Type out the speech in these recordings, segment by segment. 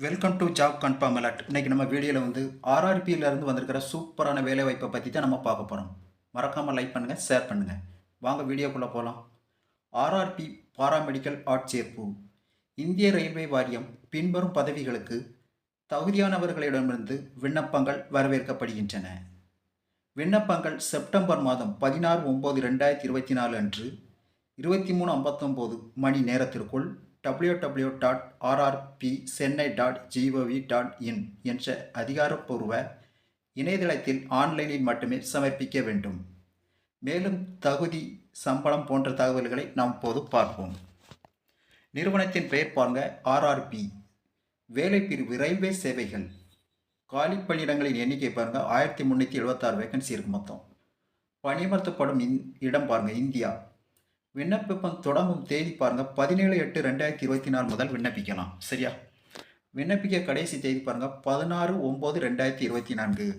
Welcome to job confirm alert இன்றைக்கி நம்ம வீடியோவில் வந்து ஆர்ஆர்பியிலேருந்து இருந்து வந்திருக்கிற சூப்பரான வேலை வாய்ப்பை பற்றி தான் நம்ம பார்க்க போகிறோம் மறக்காமல் லைக் பண்ணுங்கள் ஷேர் பண்ணுங்கள் வாங்க வீடியோக்குள்ளே போகலாம் ஆர்ஆர்பி பாராமெடிக்கல் ஆட்சேர்ப்பு இந்திய ரயில்வே வாரியம் பின்வரும் பதவிகளுக்கு தகுதியானவர்களிடமிருந்து விண்ணப்பங்கள் வரவேற்கப்படுகின்றன. விண்ணப்பங்கள் செப்டம்பர் மாதம் பதினாறு ஒம்பது ரெண்டாயிரத்தி இருபத்தி நாலு அன்று இருபத்தி மூணு ஐம்பத்தொம்போது மணி நேரத்திற்குள் W W dot RRB Chennai dot GOV dot in என்ற அதிகாரப்பூர்வ இணையதளத்தில் ஆன்லைனில் மட்டுமே சமர்ப்பிக்க வேண்டும். மேலும் தகுதி சம்பளம் போன்ற தகவல்களை நாம் இப்போது பார்ப்போம். நிறுவனத்தின் பெயர் பாருங்க ஆர்ஆர்பி வேலை பிரிவு ரயில்வே சேவைகள். காலி பணியிடங்களின் எண்ணிக்கை பாருங்க ஆயிரத்தி முந்நூற்றி எழுபத்தாறு வேகன்சி இருக்கு மொத்தம். பணியமர்த்தப்படும் இந் இடம் பாருங்க இந்தியா. விண்ணப்பம் தொடங்கும் தேதி பாருங்கள் பதினேழு எட்டு ரெண்டாயிரத்தி இருபத்தி நாலு முதல் விண்ணப்பிக்கலாம். சரியா? விண்ணப்பிக்க கடைசி தேதி பாருங்கள் பதினாறு ஒம்பது ரெண்டாயிரத்தி இருபத்தி நான்கு.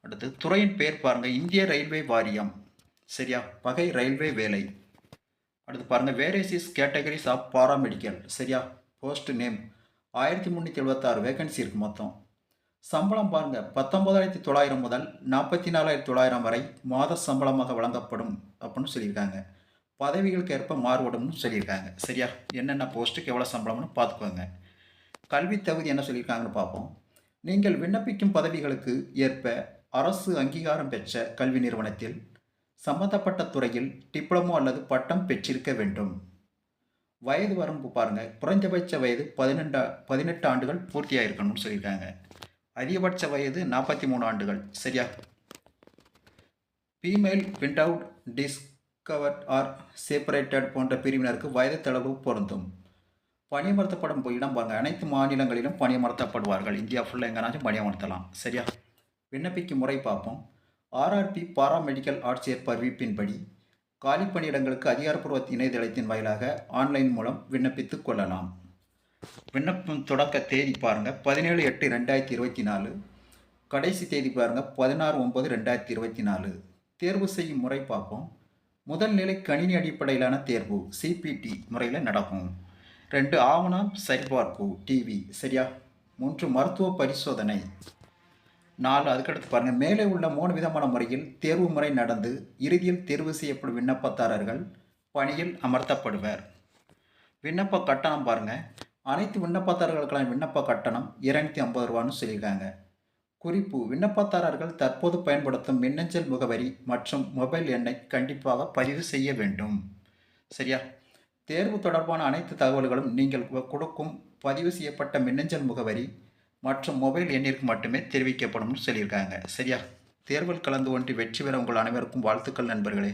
அடுத்து துறையின் பெயர் பாருங்கள் இந்திய ரயில்வே வாரியம். சரியா? வகை ரயில்வே வேலை. அடுத்து பாருங்க இஸ் கேட்டகரிஸ் ஆஃப் பாராமெடிக்கல் சரியா? போஸ்ட் நேம் ஆயிரத்தி முந்நூற்றி எழுபத்தாறு வேகன்சி இருக்குது மொத்தம். சம்பளம் பாருங்கள் பத்தொம்பதாயிரத்தி தொள்ளாயிரம் முதல் நாற்பத்தி நாலாயிரத்தி தொள்ளாயிரம் வரை மாத சம்பளமாக வழங்கப்படும். அப்படின்னு சொல்லியிருக்காங்க. பதவிகளுக்கு ஏற்ப மாறுபடும்னு சொல்லியிருக்காங்க. சரியா? என்னென்ன போஸ்ட்டுக்கு எவ்வளோ சம்பளம்னு பார்த்துக்கோங்க. கல்வி தகுதி என்ன சொல்லியிருக்காங்கன்னு பார்ப்போம். நீங்கள் விண்ணப்பிக்கும் பதவிகளுக்கு ஏற்ப அரசு அங்கீகாரம் பெற்ற கல்வி நிறுவனத்தில் சம்பந்தப்பட்ட துறையில் டிப்ளமோ அல்லது பட்டம் பெற்றிருக்க வேண்டும். வயது வரம்பு பாருங்கள் குறைந்தபட்ச வயது பதினெண்டா பதினெட்டு ஆண்டுகள் பூர்த்தியாக இருக்கணும்னு சொல்லியிருக்காங்க. அதிகபட்ச வயது நாற்பத்தி மூணு ஆண்டுகள். சரியா? ஃபீமேல் விண்டவுட் டிஸ்கவர்ட் ஆர் செப்பரேட்டட் போன்ற பிரிவினருக்கு வயது தளவு பொருந்தும். பணியமர்த்தப்படும் இடம் பாருங்க. அனைத்து மாநிலங்களிலும் பணியமர்த்தப்படுவார்கள். இந்தியா ஃபுல்லாக எங்கேனாச்சும் பணியமர்த்தலாம். சரியா? விண்ணப்பிக்கும் முறை பார்ப்போம். ஆர்ஆர்பி பாராமெடிக்கல் ஆட்சியர் பதிவிப்பின்படி காலி பணியிடங்களுக்கு அதிகாரப்பூர்வ இணையதளத்தின் வாயிலாக ஆன்லைன் மூலம் விண்ணப்பித்துக் கொள்ளலாம். விண்ணப்பம் தொடக்க தேதி பாருங்கள் பதினேழு எட்டு ரெண்டாயிரத்தி இருபத்தி நாலு. கடைசி தேதி பாருங்கள் பதினாறு ஒம்பது ரெண்டாயிரத்தி இருபத்தி நாலு. தேர்வு செய்யும் முறை பார்ப்போம். முதல் நிலை கணினி அடிப்படையிலான தேர்வு சிபிடி முறையில் நடக்கும். ரெண்டு ஆவணம் சரிபார்ப்பு டிவி சரியா? மூன்று மருத்துவ பரிசோதனை. நாலு அதுக்கடுத்து பாருங்கள் மேலே உள்ள மூணு விதமான முறையில் தேர்வு முறை நடந்து இறுதியில் தேர்வு செய்யப்படும் விண்ணப்பதாரர்கள் பணியில் அமர்த்தப்படுவர். விண்ணப்ப கட்டணம் பாருங்கள் அனைத்து விண்ணப்பதாரர்களுக்கான விண்ணப்ப கட்டணம் இரநூத்தி ஐம்பது ரூபான்னு சொல்லியிருக்காங்க. குறிப்பு விண்ணப்பதாரர்கள் தற்போது பயன்படுத்தும் மின்னஞ்சல் முகவரி மற்றும் மொபைல் எண்ணை கண்டிப்பாக பதிவு செய்ய வேண்டும். சரியா? தேர்வு தொடர்பான அனைத்து தகவல்களும் நீங்கள் கொடுக்கும் பதிவு செய்யப்பட்ட மின்னஞ்சல் முகவரி மற்றும் மொபைல் எண்ணிற்கு மட்டுமே தெரிவிக்கப்படும்னு சொல்லியிருக்காங்க. சரியா? தேர்வில் கலந்து கொண்டு வெற்றி பெற உங்கள் அனைவருக்கும் வாழ்த்துக்கள் நண்பர்களே.